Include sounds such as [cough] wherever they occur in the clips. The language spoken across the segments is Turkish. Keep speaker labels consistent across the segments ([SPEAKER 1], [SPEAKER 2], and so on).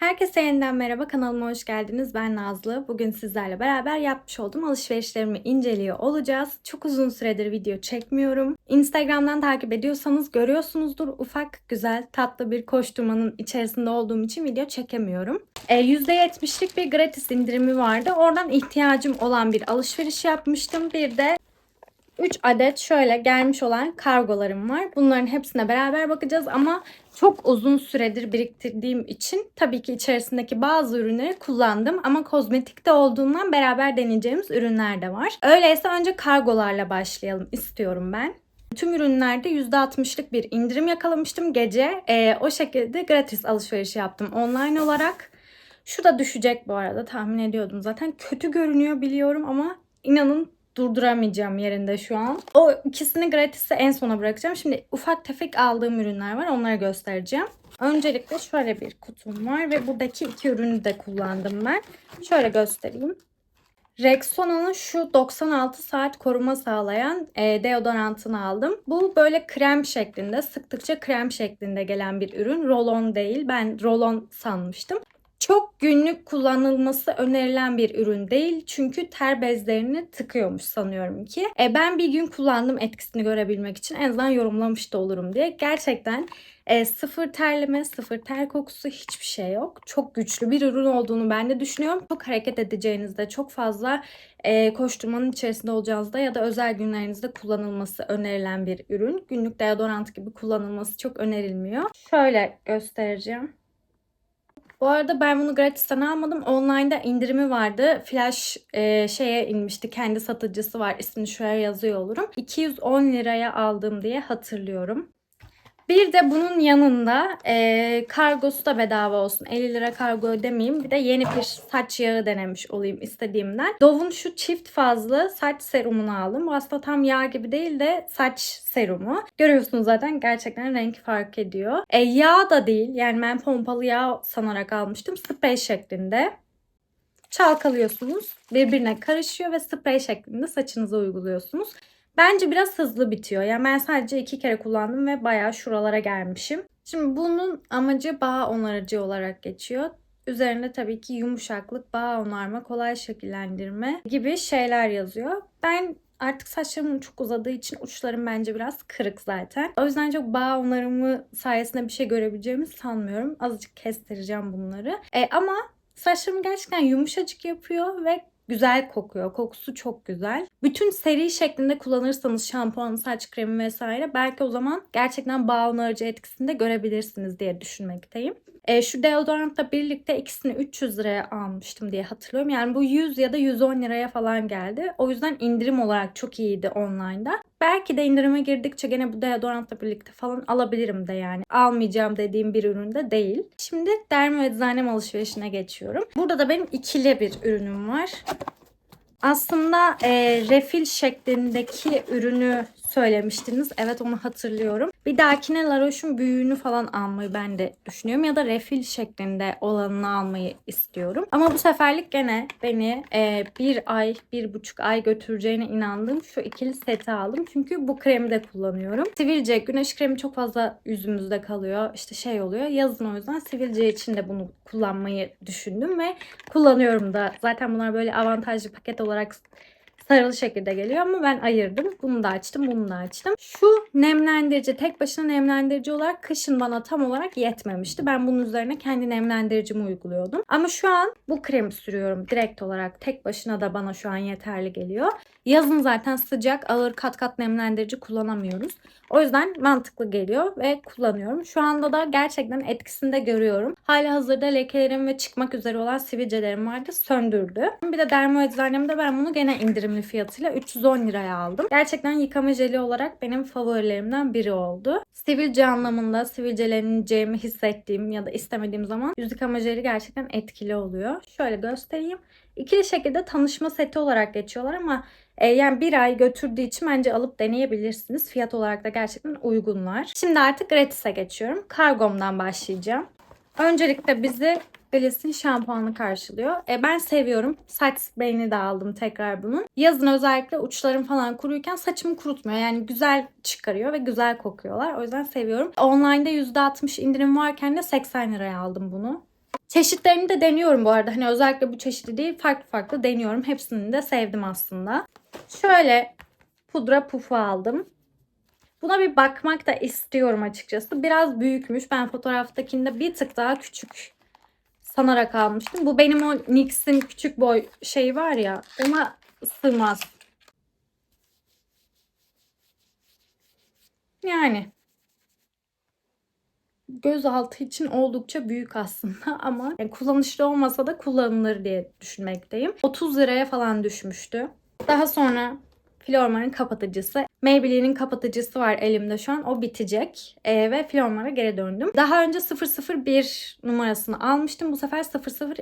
[SPEAKER 1] Herkese yeniden merhaba kanalıma hoş geldiniz. Ben Nazlı. Bugün sizlerle beraber yapmış olduğum alışverişlerimi inceliyor olacağız. Çok uzun süredir video çekmiyorum. Instagram'dan takip ediyorsanız görüyorsunuzdur ufak, güzel, tatlı bir koşturmanın içerisinde olduğum için video çekemiyorum. E, %70'lik bir gratis indirimi vardı. Oradan ihtiyacım olan bir alışveriş yapmıştım. Bir de 3 adet şöyle gelmiş olan kargolarım var. Bunların hepsine beraber bakacağız ama çok uzun süredir biriktirdiğim için tabii ki içerisindeki bazı ürünleri kullandım ama kozmetikte olduğundan beraber deneyeceğimiz ürünler de var. Öyleyse önce kargolarla başlayalım istiyorum ben. Tüm ürünlerde %60'lık bir indirim yakalamıştım gece. Ee, o şekilde gratis alışveriş yaptım online olarak. Şu da düşecek bu arada tahmin ediyordum. Zaten kötü görünüyor biliyorum ama inanın durduramayacağım yerinde şu an. O ikisini gratis'e en sona bırakacağım. Şimdi ufak tefek aldığım ürünler var. Onları göstereceğim. Öncelikle şöyle bir kutum var ve buradaki iki ürünü de kullandım ben. Şöyle göstereyim. Rexona'nın şu 96 saat koruma sağlayan e, deodorantını aldım. Bu böyle krem şeklinde, sıktıkça krem şeklinde gelen bir ürün. Rolon değil. Ben rolon sanmıştım. Çok günlük kullanılması önerilen bir ürün değil. Çünkü ter bezlerini tıkıyormuş sanıyorum ki. E, ben bir gün kullandım etkisini görebilmek için. En azından yorumlamış da olurum diye. Gerçekten e, sıfır terleme, sıfır ter kokusu hiçbir şey yok. Çok güçlü bir ürün olduğunu ben de düşünüyorum. Çok hareket edeceğinizde, çok fazla e, koşturmanın içerisinde olacağınızda ya da özel günlerinizde kullanılması önerilen bir ürün. Günlük deodorant gibi kullanılması çok önerilmiyor. Şöyle göstereceğim. Bu arada ben bunu gratisten almadım. Online'da indirimi vardı. Flash e, şeye inmişti. Kendi satıcısı var. İsmini şuraya yazıyor olurum. 210 liraya aldım diye hatırlıyorum. Bir de bunun yanında e, kargosu da bedava olsun. 50 lira kargo ödemeyeyim. Bir de yeni bir saç yağı denemiş olayım istediğimden. Dove'un şu çift fazlı saç serumunu aldım. Bu aslında tam yağ gibi değil de saç serumu. Görüyorsunuz zaten gerçekten renk fark ediyor. E, yağ da değil. Yani ben pompalı yağ sanarak almıştım. Sprey şeklinde çalkalıyorsunuz. Birbirine karışıyor ve sprey şeklinde saçınıza uyguluyorsunuz. Bence biraz hızlı bitiyor. Yani ben sadece iki kere kullandım ve bayağı şuralara gelmişim. Şimdi bunun amacı bağ onarıcı olarak geçiyor. Üzerinde tabii ki yumuşaklık, bağ onarma, kolay şekillendirme gibi şeyler yazıyor. Ben artık saçlarım çok uzadığı için uçlarım bence biraz kırık zaten. O yüzden çok bağ onarımı sayesinde bir şey görebileceğimi sanmıyorum. Azıcık kestireceğim bunları. E, ama saçlarımı gerçekten yumuşacık yapıyor ve güzel kokuyor. Kokusu çok güzel. Bütün seri şeklinde kullanırsanız şampuan, saç kremi vesaire belki o zaman gerçekten bağ onarıcı etkisini de görebilirsiniz diye düşünmekteyim. E, şu deodorantla birlikte ikisini 300 liraya almıştım diye hatırlıyorum. Yani bu 100 ya da 110 liraya falan geldi. O yüzden indirim olarak çok iyiydi online'da. Belki de indirime girdikçe gene bu deodorantla birlikte falan alabilirim de yani. Almayacağım dediğim bir üründe değil. Şimdi derme eczanem alışverişine geçiyorum. Burada da benim ikili bir ürünüm var. Aslında e, refil şeklindeki ürünü söylemiştiniz. Evet onu hatırlıyorum. Bir dahakine La Roche'un büyüğünü falan almayı ben de düşünüyorum. Ya da refil şeklinde olanını almayı istiyorum. Ama bu seferlik gene beni e, bir ay, bir buçuk ay götüreceğine inandığım şu ikili seti aldım. Çünkü bu kremi de kullanıyorum. Sivilce, güneş kremi çok fazla yüzümüzde kalıyor. İşte şey oluyor. Yazın o yüzden sivilce için de bunu kullanmayı düşündüm ve kullanıyorum da. Zaten bunlar böyle avantajlı paket olarak sarılı şekilde geliyor ama ben ayırdım. Bunu da açtım, bunu da açtım. Şu nemlendirici, tek başına nemlendirici olarak kışın bana tam olarak yetmemişti. Ben bunun üzerine kendi nemlendiricimi uyguluyordum. Ama şu an bu kremi sürüyorum direkt olarak. Tek başına da bana şu an yeterli geliyor. Yazın zaten sıcak, ağır kat kat nemlendirici kullanamıyoruz. O yüzden mantıklı geliyor ve kullanıyorum. Şu anda da gerçekten etkisini de görüyorum. Hali hazırda lekelerim ve çıkmak üzere olan sivilcelerim vardı. Söndürdü. Bir de dermo eczanemde ben bunu gene indirimli fiyatıyla 310 liraya aldım. Gerçekten yıkama jeli olarak benim favorilerimden biri oldu. Sivilce anlamında sivilceleneceğimi hissettiğim ya da istemediğim zaman yüz yıkama jeli gerçekten etkili oluyor. Şöyle göstereyim. İkili şekilde tanışma seti olarak geçiyorlar ama e, yani bir ay götürdüğü için bence alıp deneyebilirsiniz. Fiyat olarak da gerçekten uygunlar. Şimdi artık gratis'e geçiyorum. Kargomdan başlayacağım. Öncelikle bizi Gliss'in şampuanı karşılıyor. E, ben seviyorum. Saç spreyini de aldım tekrar bunun. Yazın özellikle uçlarım falan kuruyken saçımı kurutmuyor. Yani güzel çıkarıyor ve güzel kokuyorlar. O yüzden seviyorum. Online'da %60 indirim varken de 80 liraya aldım bunu. Çeşitlerini de deniyorum bu arada. Hani özellikle bu çeşidi değil farklı farklı deniyorum. Hepsini de sevdim aslında. Şöyle pudra pufu aldım. Buna bir bakmak da istiyorum açıkçası. Biraz büyükmüş. Ben fotoğraftakinde bir tık daha küçük sanarak almıştım. Bu benim o NYX'in küçük boy şeyi var ya ona sığmaz. Yani gözaltı için oldukça büyük aslında [laughs] ama yani kullanışlı olmasa da kullanılır diye düşünmekteyim. 30 liraya falan düşmüştü. Daha sonra Flormar'ın kapatıcısı. Maybelline'in kapatıcısı var elimde şu an. O bitecek. Ee, ve Flormar'a geri döndüm. Daha önce 001 numarasını almıştım. Bu sefer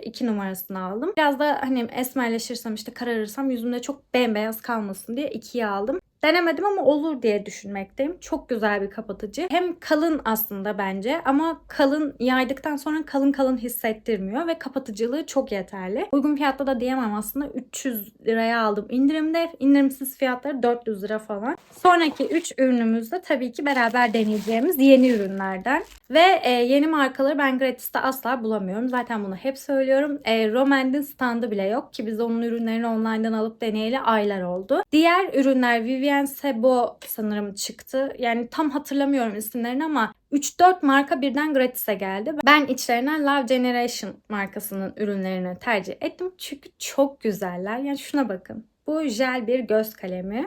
[SPEAKER 1] 002 numarasını aldım. Biraz da hani esmerleşirsem işte kararırsam yüzümde çok bembeyaz kalmasın diye 2'yi aldım. Denemedim ama olur diye düşünmekteyim. Çok güzel bir kapatıcı. Hem kalın aslında bence ama kalın yaydıktan sonra kalın kalın hissettirmiyor ve kapatıcılığı çok yeterli. Uygun fiyatta da diyemem aslında. 300 liraya aldım indirimde. İndirimsiz fiyatları 400 lira falan. Sonraki 3 ürünümüz de tabii ki beraber deneyeceğimiz yeni ürünlerden. Ve e, yeni markaları ben gratis'te asla bulamıyorum. Zaten bunu hep söylüyorum. E, Romand'in standı bile yok ki biz onun ürünlerini online'dan alıp deneyeli aylar oldu. Diğer ürünler Vivienne Sebo sanırım çıktı. Yani tam hatırlamıyorum isimlerini ama 3-4 marka birden gratis'e geldi. Ben içlerinden Love Generation markasının ürünlerini tercih ettim. Çünkü çok güzeller. Yani şuna bakın. Bu jel bir göz kalemi.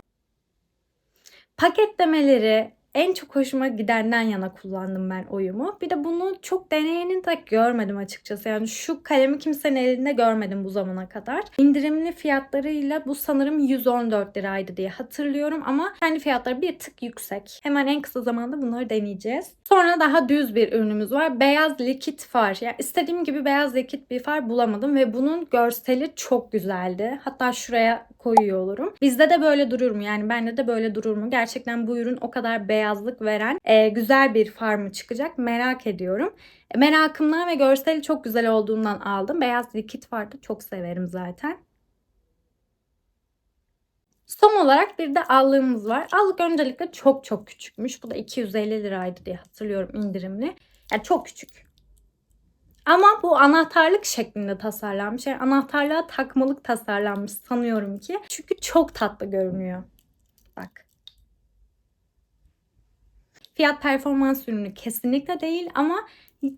[SPEAKER 1] Paketlemeleri, en çok hoşuma gidenden yana kullandım ben oyumu. Bir de bunu çok deneyenin de görmedim açıkçası. Yani şu kalemi kimsenin elinde görmedim bu zamana kadar. İndirimli fiyatlarıyla bu sanırım 114 liraydı diye hatırlıyorum ama kendi fiyatları bir tık yüksek. Hemen en kısa zamanda bunları deneyeceğiz. Sonra daha düz bir ürünümüz var. Beyaz likit far. Yani istediğim gibi beyaz likit bir far bulamadım ve bunun görseli çok güzeldi. Hatta şuraya koyuyor olurum. Bizde de böyle durur mu? Yani bende de böyle durur mu? Gerçekten bu ürün o kadar beyazlık veren e, güzel bir far mı çıkacak? Merak ediyorum. E, merakımdan ve görseli çok güzel olduğundan aldım. Beyaz likit fardı çok severim zaten. Son olarak bir de allığımız var. Allık öncelikle çok çok küçükmüş. Bu da 250 liraydı diye hatırlıyorum indirimli. Yani çok küçük. Ama bu anahtarlık şeklinde tasarlanmış. Yani anahtarlığa takmalık tasarlanmış sanıyorum ki. Çünkü çok tatlı görünüyor. Bak. Fiyat performans ürünü kesinlikle değil ama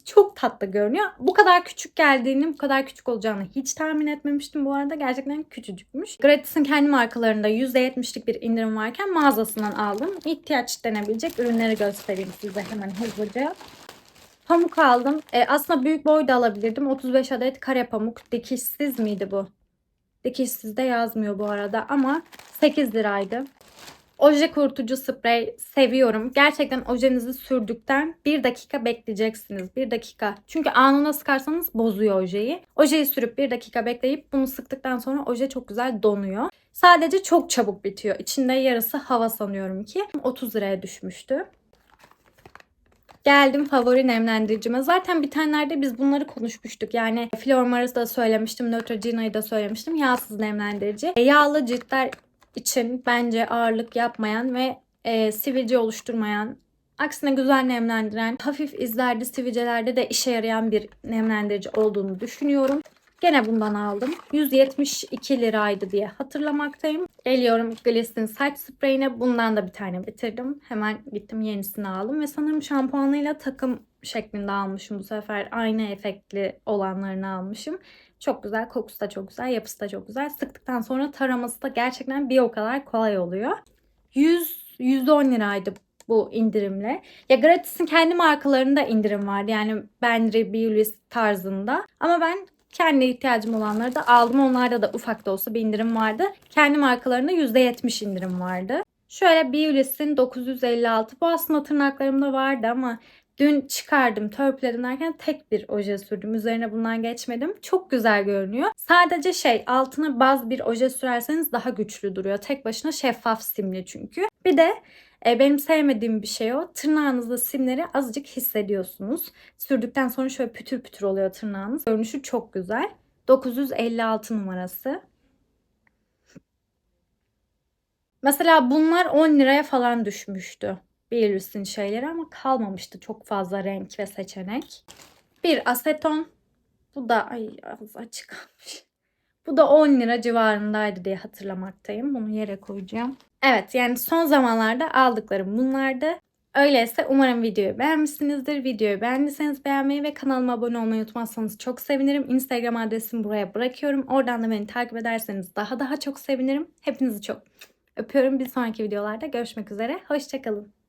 [SPEAKER 1] çok tatlı görünüyor. Bu kadar küçük geldiğini, bu kadar küçük olacağını hiç tahmin etmemiştim. Bu arada gerçekten küçücükmüş. Gratis'in kendi markalarında %70'lik bir indirim varken mağazasından aldım. İhtiyaç denebilecek ürünleri göstereyim size hemen hızlıca. Pamuk aldım. E, aslında büyük boy da alabilirdim. 35 adet kare pamuk. Dikişsiz miydi bu? Dikişsiz de yazmıyor bu arada ama 8 liraydı. Oje kurutucu sprey seviyorum. Gerçekten ojenizi sürdükten 1 dakika bekleyeceksiniz. 1 dakika. Çünkü anına sıkarsanız bozuyor ojeyi. Ojeyi sürüp 1 dakika bekleyip bunu sıktıktan sonra oje çok güzel donuyor. Sadece çok çabuk bitiyor. İçinde yarısı hava sanıyorum ki. 30 liraya düşmüştü. Geldim favori nemlendiricime. Zaten bitenlerde biz bunları konuşmuştuk. Yani Flormar'ı da söylemiştim. Neutrogena'yı da söylemiştim. Yağsız nemlendirici. E, yağlı ciltler için bence ağırlık yapmayan ve e, sivilce oluşturmayan Aksine güzel nemlendiren, hafif izlerde, sivilcelerde de işe yarayan bir nemlendirici olduğunu düşünüyorum. Gene bundan aldım. 172 liraydı diye hatırlamaktayım. Geliyorum Gliss'in saç spreyine. Bundan da bir tane bitirdim. Hemen gittim yenisini aldım. Ve sanırım şampuanıyla takım şeklinde almışım bu sefer. Aynı efektli olanlarını almışım. Çok güzel. Kokusu da çok güzel. Yapısı da çok güzel. Sıktıktan sonra taraması da gerçekten bir o kadar kolay oluyor. 100 110 liraydı bu indirimle. Ya Gratis'in kendi markalarında indirim vardı. Yani Benry, Beulis tarzında. Ama ben kendi ihtiyacım olanları da aldım. Onlarda da ufak da olsa bir indirim vardı. Kendi markalarında %70 indirim vardı. Şöyle Beulis'in 956. Bu aslında tırnaklarımda vardı ama dün çıkardım, törpüledim derken tek bir oje sürdüm. Üzerine bundan geçmedim. Çok güzel görünüyor. Sadece şey altına baz bir oje sürerseniz daha güçlü duruyor. Tek başına şeffaf simli çünkü. Bir de e, benim sevmediğim bir şey o. Tırnağınızda simleri azıcık hissediyorsunuz. Sürdükten sonra şöyle pütür pütür oluyor tırnağınız. Görünüşü çok güzel. 956 numarası. Mesela bunlar 10 liraya falan düşmüştü. Bir şeyleri ama kalmamıştı çok fazla renk ve seçenek. Bir aseton Bu da ay ağzı açık kalmış. Bu da 10 lira civarındaydı diye hatırlamaktayım. Bunu yere koyacağım. Evet yani son zamanlarda aldıklarım bunlardı. Öyleyse umarım videoyu beğenmişsinizdir. Videoyu beğendiyseniz beğenmeyi ve kanalıma abone olmayı unutmazsanız çok sevinirim. Instagram adresimi buraya bırakıyorum. Oradan da beni takip ederseniz daha daha çok sevinirim. Hepinizi çok öpüyorum. Bir sonraki videolarda görüşmek üzere. Hoşçakalın.